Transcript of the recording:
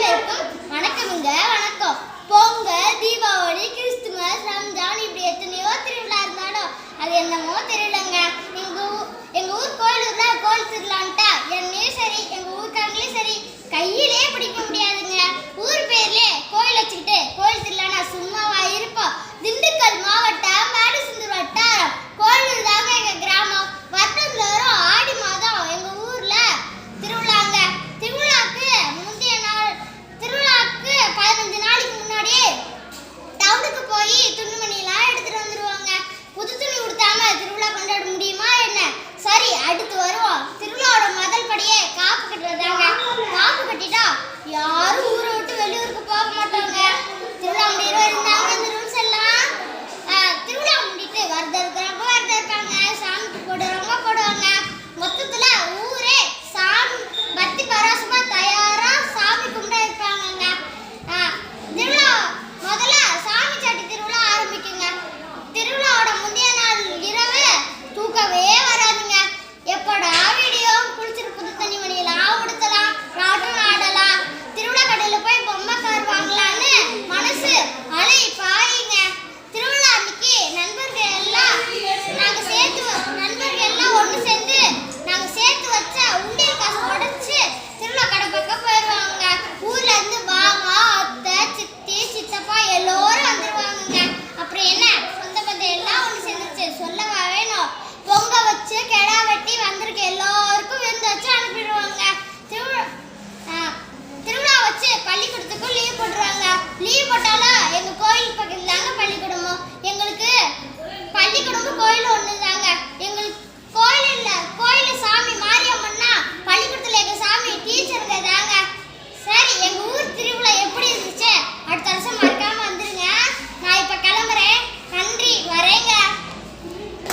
அனைவருக்கும் வணக்கமுங்க வணக்கம். Pongal Deepavali i'm going for the